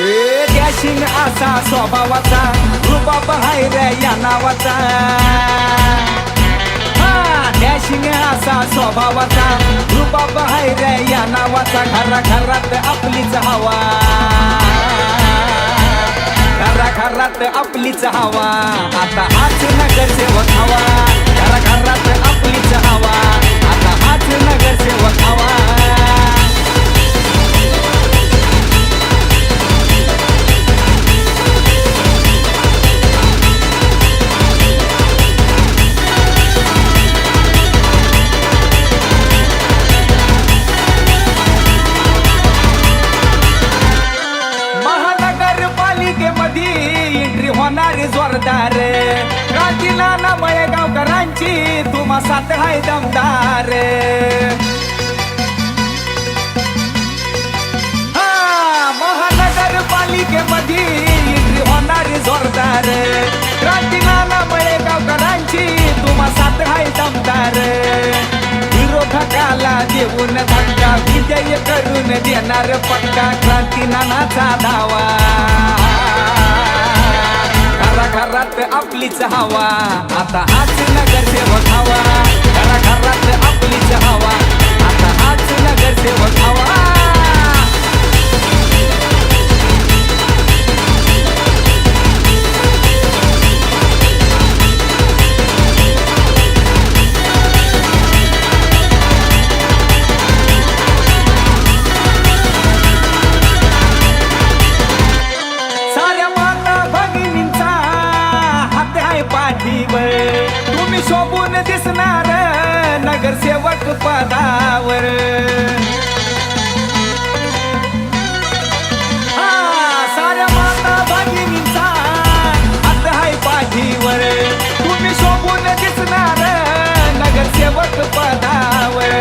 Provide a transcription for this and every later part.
Dashing असा स्वभावाचा रुबाब हाय रे या नावाचा. हा डॅशिंग असा स्वभावाचा रुबाब हाय रे या नावाचा. घरा घरात आपलीच हवा. घरा घरात आपलीच हवा. आता हाच नगरसेवक हवा. घरा घरात आपलीच हवा. आता हाच नगरसेवक होणारी जोरदार क्रांतीला नामळे गावकरांची तुम्हा साथ हाय दमदार. हा, महानगरपालिकेमध्ये एंट्री होणारी जोरदार. क्रांतीला नामळे गावकरांची तुम्हा साथ हाय दमदार. विरोधकाला देऊन धक्का विजय करून देणार पक्का क्रांती नानाचा धावा घरात आपलीच हवा. आता हाच नगरसेवक हवा. घरा घरात आपली आहे पाठीवर तुम्ही शोभून दिसणार नगरसेवक पदावर. हा, साऱ्या माता भगिनींचा हात आहे पाठीवर. तुम्ही शोभून दिसणार नगरसेवक पदावर.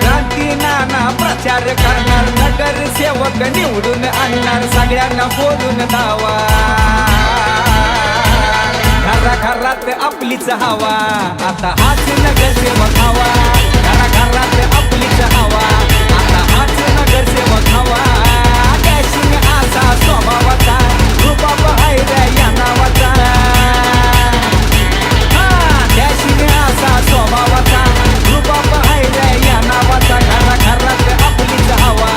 क्रांती नाना प्रचार करणार नगरसेवक निवडून आणणार सगळ्यांना बोलून दावा घरा घरात आपलीच हवा. आता हाच नगरसेवक हवा. घरा घरात आपलीच हवा. आता हाच नगरसेवक हवा. डॅशिंग असा स्वभावाचा. रुबाब हाय रे या नावाचा. हा, असा स्वभावाचा. रुबाब हाय रे या नावाचा. घरा घरात आपलीच हवा.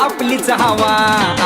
आपलीच हवा.